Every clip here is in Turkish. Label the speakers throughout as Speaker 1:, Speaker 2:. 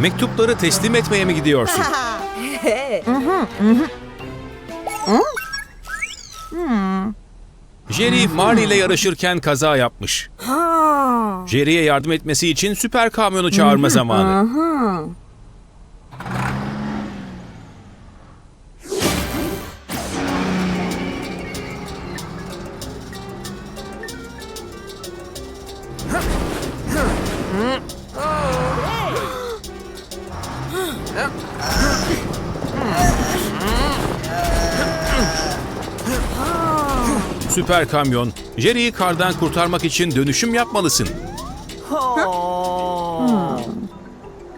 Speaker 1: Mektupları teslim etmeye mi gidiyorsun? Jerry Marley ile yarışırken kaza yapmış. Jerry'e yardım etmesi için süper kamyonu çağırma zamanı. Süper kamyon, Jerry'yi kardan kurtarmak için dönüşüm yapmalısın.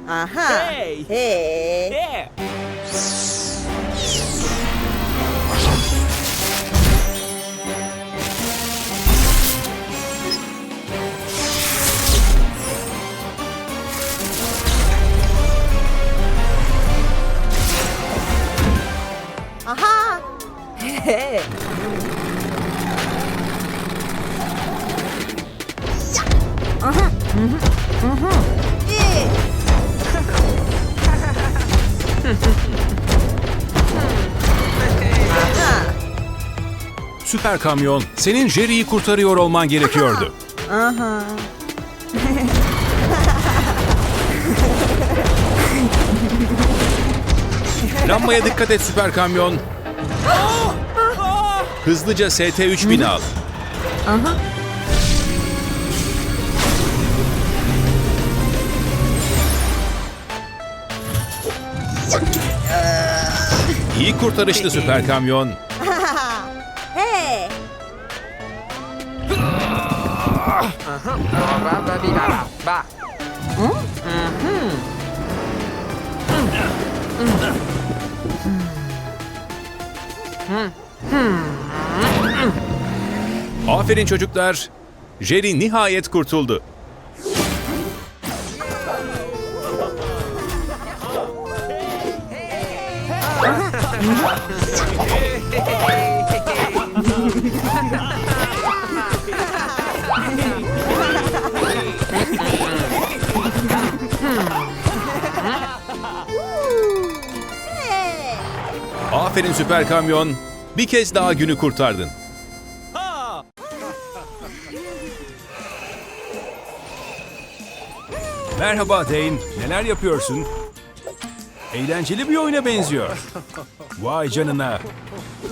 Speaker 2: Aha.
Speaker 3: Hey!
Speaker 2: Hey.
Speaker 1: Süper kamyon, senin Jerry'yi kurtarıyor olman gerekiyordu.
Speaker 2: Aha.
Speaker 1: Lambaya dikkat et süper kamyon. Hızlıca ST-3000 al. İyi kurtarıştı süper kamyon.
Speaker 2: Hey.
Speaker 1: Aferin çocuklar. Jerry nihayet kurtuldu. Aferin süper kamyon. Bir kez daha günü kurtardın. Merhaba Dane. Neler yapıyorsun? Eğlenceli bir oyuna benziyor. Vay canına.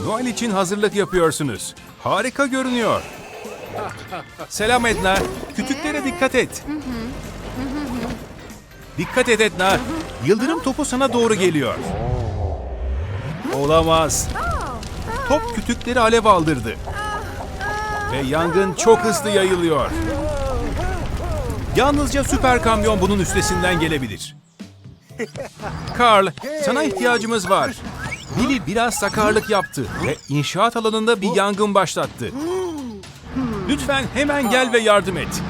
Speaker 1: Noel için hazırlık yapıyorsunuz. Harika görünüyor. Selam Edna. Kütüklere dikkat et. Dikkat et Edna. Yıldırım topu sana doğru geliyor. Olamaz. Top kütükleri alev aldırdı. Ve yangın çok hızlı yayılıyor. Yalnızca süper kamyon bunun üstesinden gelebilir. Carl, sana ihtiyacımız var. Billy biraz sakarlık yaptı ve inşaat alanında bir yangın başlattı. Lütfen hemen gel ve yardım et.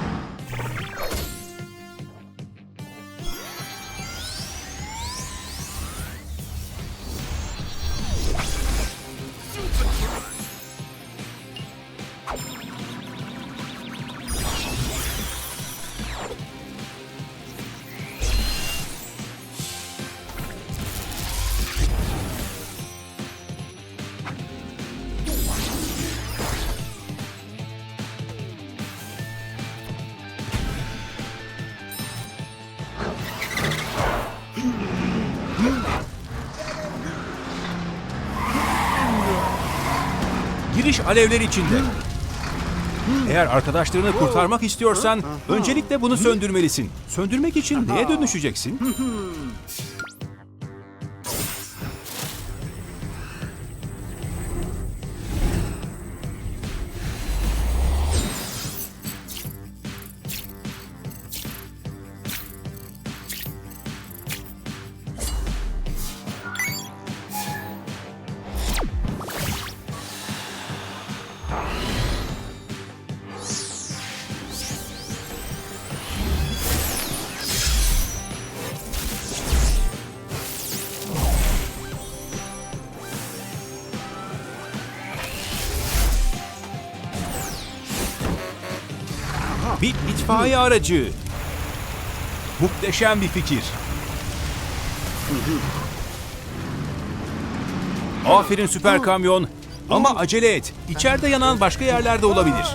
Speaker 1: Giriş alevler içinde. Eğer arkadaşlarını kurtarmak istiyorsan öncelikle bunu söndürmelisin. Söndürmek için neye dönüşeceksin? Bir itfaiye aracı. Muhteşem bir fikir. Aferin süper kamyon. Ama acele et. İçeride yanan başka yerlerde olabilir.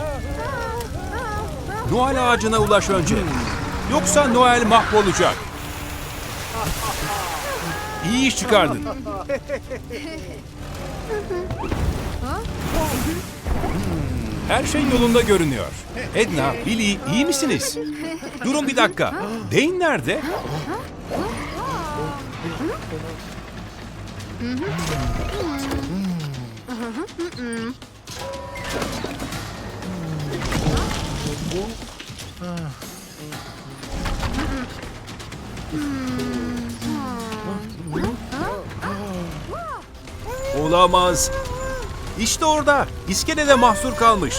Speaker 1: Noel ağacına ulaş önce. Yoksa Noel mahvolacak. İyi iş çıkardın. Her şey yolunda görünüyor. Edna, Billy iyi misiniz? Durun bir dakika. Dane nerede? Olamaz. İşte orada. İskelede mahsur kalmış.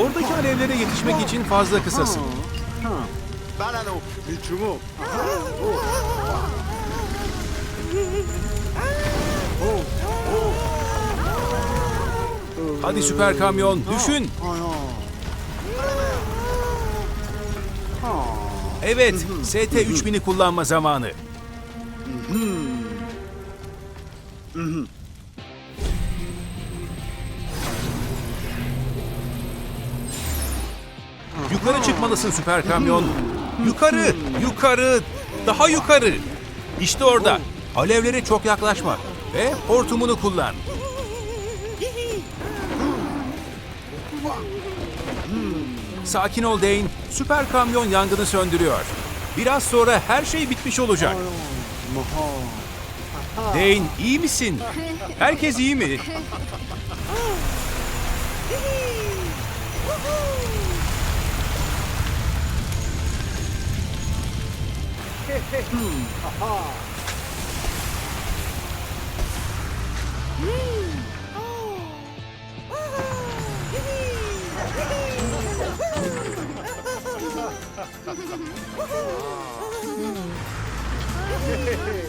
Speaker 1: Oradaki alevlere yetişmek için fazla kısasın. Hadi süper kamyon düşün. Evet, ST-3000'i kullanma zamanı. Yukarı çıkmalısın süper kamyon. Yukarı, yukarı, daha yukarı. İşte orada. Alevlere çok yaklaşma ve hortumunu kullan. Sakin ol Dane. Süper kamyon yangını söndürüyor. Biraz sonra her şey bitmiş olacak. Dane iyi misin? Herkes iyi mi?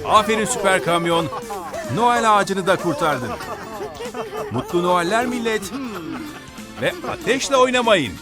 Speaker 1: Aferin süper kamyon. Noel ağacını da kurtardın. Mutlu Noeller millet. Ve ateşle oynamayın.